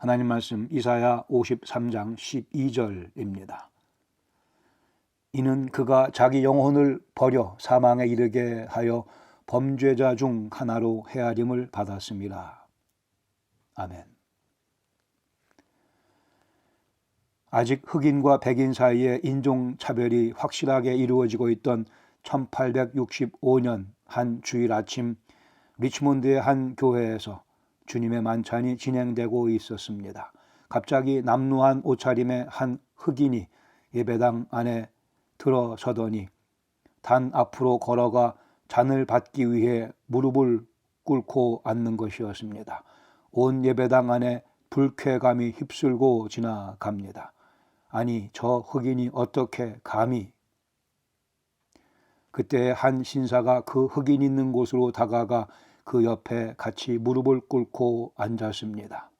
하나님 말씀 이사야 53장 12절입니다. 이는 그가 자기 영혼을 버려 사망에 이르게 하여 범죄자 중 하나로 헤아림을 받았습니다. 아멘. 아직 흑인과 백인 사이에 인종 차별이 확실하게 이루어지고 있던 1865년 한 주일 아침 리치몬드의 한 교회에서 주님의 만찬이 진행되고 있었습니다. 갑자기 남루한 옷차림의 한 흑인이 예배당 안에 들어서더니 단 앞으로 걸어가 잔을 받기 위해 무릎을 꿇고 앉는 것이었습니다. 온 예배당 안에 불쾌감이 휩쓸고 지나갑니다. 아니, 저 흑인이 어떻게 감히 그때 한 신사가 그 흑인 있는 곳으로 다가가 그 옆에 같이 무릎을 꿇고 앉았습니다.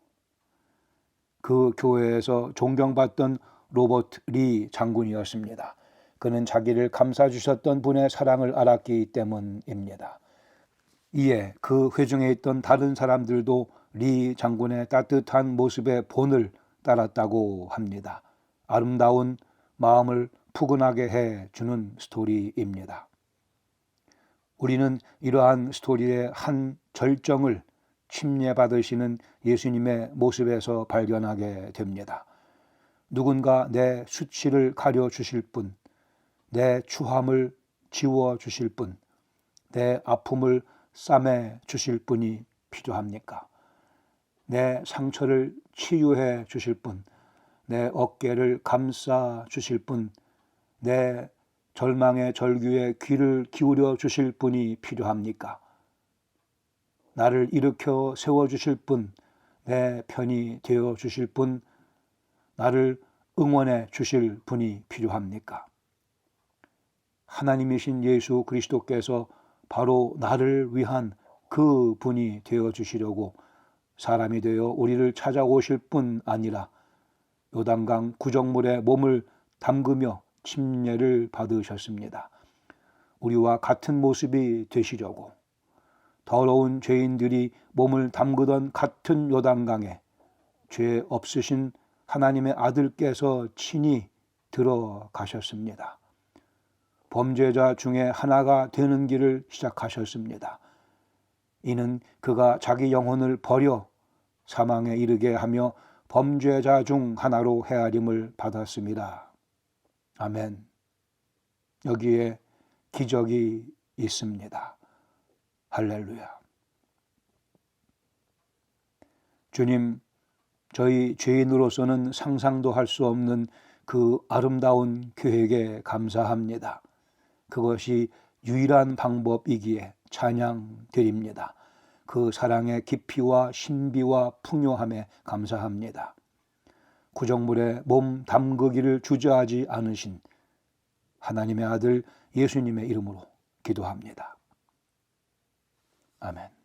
그 교회에서 존경받던 로버트 리 장군이었습니다. 그는 자기를 감싸 주셨던 분의 사랑을 알았기 때문입니다. 이에 그 회중에 있던 다른 사람들도 리 장군의 따뜻한 모습의 본을 따랐다고 합니다. 아름다운 마음을 푸근하게 해 주는 스토리입니다. 우리는 이러한 스토리의 한 절정을 침례받으시는 예수님의 모습에서 발견하게 됩니다. 누군가 내 수치를 가려 주실 분, 내 추함을 지워 주실 분, 내 아픔을 싸매 주실 분이 필요합니까? 내 상처를 치유해 주실 분, 내 어깨를 감싸 주실 분, 내 절망의 절규에 귀를 기울여 주실 분이 필요합니까? 나를 일으켜 세워 주실 분, 내 편이 되어 주실 분, 나를 응원해 주실 분이 필요합니까? 하나님이신 예수 그리스도께서 바로 나를 위한 그 분이 되어 주시려고 사람이 되어 우리를 찾아오실 뿐 아니라 요단강 구정물에 몸을 담그며 침례를 받으셨습니다. 우리와 같은 모습이 되시려고 더러운 죄인들이 몸을 담그던 같은 요단강에 죄 없으신 하나님의 아들께서 친히 들어가셨습니다. 범죄자 중에 하나가 되는 길을 시작하셨습니다. 이는 그가 자기 영혼을 버려 사망에 이르게 하며 범죄자 중 하나로 헤아림을 받았습니다. 아멘. 여기에 기적이 있습니다. 할렐루야. 주님, 저희 죄인으로서는 상상도 할 수 없는 그 아름다운 계획에 감사합니다. 그것이 유일한 방법이기에 찬양 드립니다. 그 사랑의 깊이와 신비와 풍요함에 감사합니다. 구정물에 몸 담그기를 주저하지 않으신 하나님의 아들 예수님의 이름으로 기도합니다. 아멘.